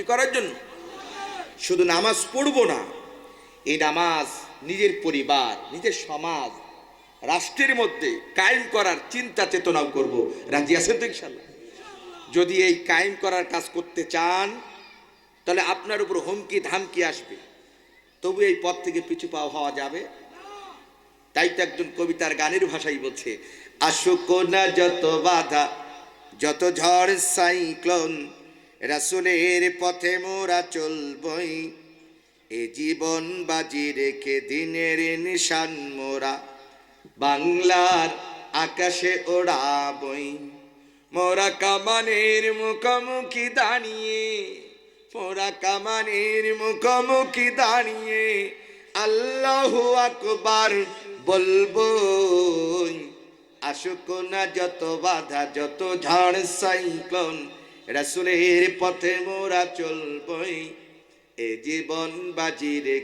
খুশি করার জন্য। শুধু নামাজ পড়ব না, এই নামাজ নিজের পরিবার, নিজের সমাজ, রাষ্ট্রের মধ্যে কায়েম করার চিন্তা চেতনাও করব। রাজি আছেন তো ইনশাল্লাহ? যদি এই কায়েম করার কাজ করতে চান, তাহলে আপনার উপর হুমকি, ধামকি আসবে। তবু এই পথ থেকে পিছু পাওয়া হওয়া যাবে। তাই তো একজন কবিতার গানের ভাষাই বলছে, আসুক না যত বাধা, যত ঝড় সাইক্লোন রাসুলের পথে মোরা চলবই। এ জীবন বাজি রেখে দিনের নিশান মোরা। বাংলার আকাশে ওড়াবই। মোরা কামানের মুখোমুখি দাঁড়িয়ে, মোরা কামানের মুখোমুখি দাঁড়িয়ে আল্লাহ আকবার বলব আসুক না যত বাধা, যত ঝড় সাইক্লোন রাসুলের পথে মোরা চলবই এ জীবন বাজি রেখে